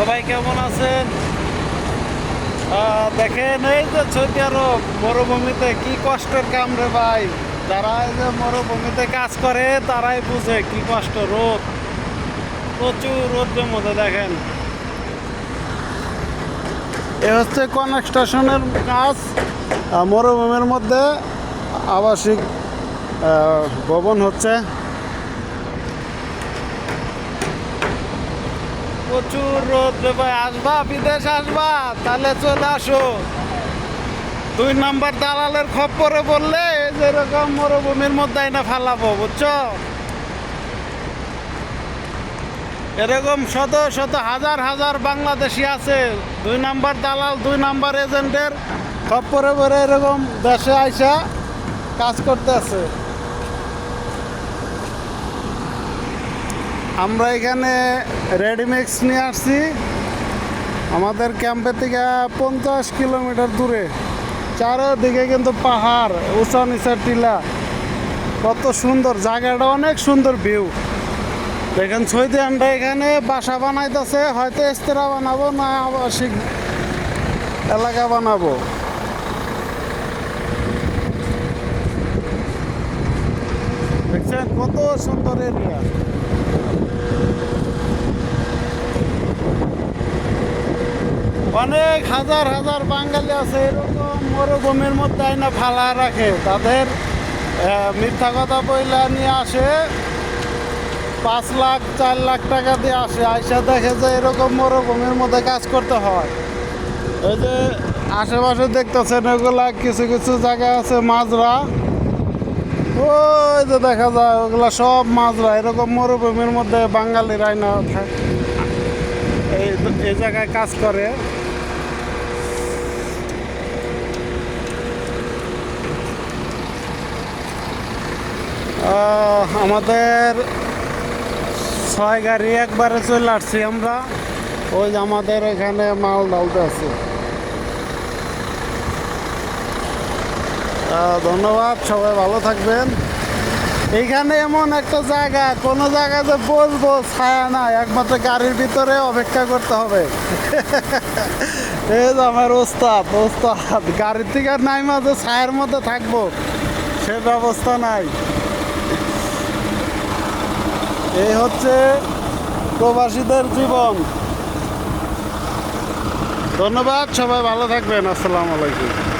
সবাই কেমন আছেন? দেখেন, এই যে সৌদি আরব মরুভূমিতে কি কষ্টের কাম রে ভাই। যারা যে মরুভূমিতে কাজ করে, তারাই বুঝে কি কষ্ট রোদ। প্রচুর রোদের মধ্যে, দেখেন। এ হচ্ছে কনস্ট্রাকশনের কাজ মরুভূমির মধ্যে আবাসিক ভবন হচ্ছে। প্রচুর রোদ ভাই, আসবা, বিদেশ আসবা, তাহলে চলে আসো। দুই নাম্বার দালালের খপ্পরে বললে এই যে এরকম মরুভূমির মধ্যে না ফালাবো, বুঝছ? এরকম শত শত হাজার হাজার বাংলাদেশি আছে, দুই নাম্বার দালাল, দুই নাম্বার এজেন্টের খপ্পরে পরে এরকম দেশে আইসা কাজ করতে আছে। আমরা এখানে রেডিমিক্স নিয়ে আসছি। আমাদের ক্যাম্পের থেকে পঞ্চাশ কিলোমিটার দূরে। চারোদিকে কিন্তু পাহাড়, উঁচা নিচা টিলা। কত সুন্দর জায়গাটা, অনেক সুন্দর ভিউ। দেখেন সৈদি আমরা এখানে বাসা বানাইতেছে। হয়তো এস্তেরা বানাবো না আবাসিক এলাকা বানাবো। দেখছেন, কত সুন্দর এরিয়া। অনেক হাজার হাজার বাঙালি আছে, এরকম মরুভূমির মধ্যে আইনা ফালা রাখে। তাদের মিথ্যা কথা বইলা নিয়ে আসে, পাঁচ লাখ, চার লাখ টাকা দিয়ে আসে, আইসা দেখে যে এরকম মরুভূমির মধ্যে কাজ করতে হয়। এই যে আশেপাশে দেখতেছেন ওগুলা কিছু কিছু জায়গা আছে, মাজরা। ওই যে দেখা যায়, ওগুলা সব মাছরা এরকম মরুভূমির মধ্যে বাঙালির আইনা থাকে। এই জায়গায় কাজ করে। আমাদের ছয় গাড়ি একবারে চলে আসছি আমরা। ওই আমাদের এখানে মাল ডালতে আছে। ধন্যবাদ, সবাই ভালো থাকবেন। এইখানে এমন একটা জায়গা, কোনো জায়গায় যে বসবো, ছায়া নাই, একমাত্র গাড়ির ভিতরে অপেক্ষা করতে হবে। এই যে আমার ওস্তাদ ওস্তাদ, গাড়ির থেকে নাই মাঝে ছায়ের মধ্যে থাকব, সে ব্যবস্থা নাই। এই হচ্ছে প্রবাসীদের জীবন। ধন্যবাদ, সবাই ভালো থাকবেন, আসসালামু আলাইকুম।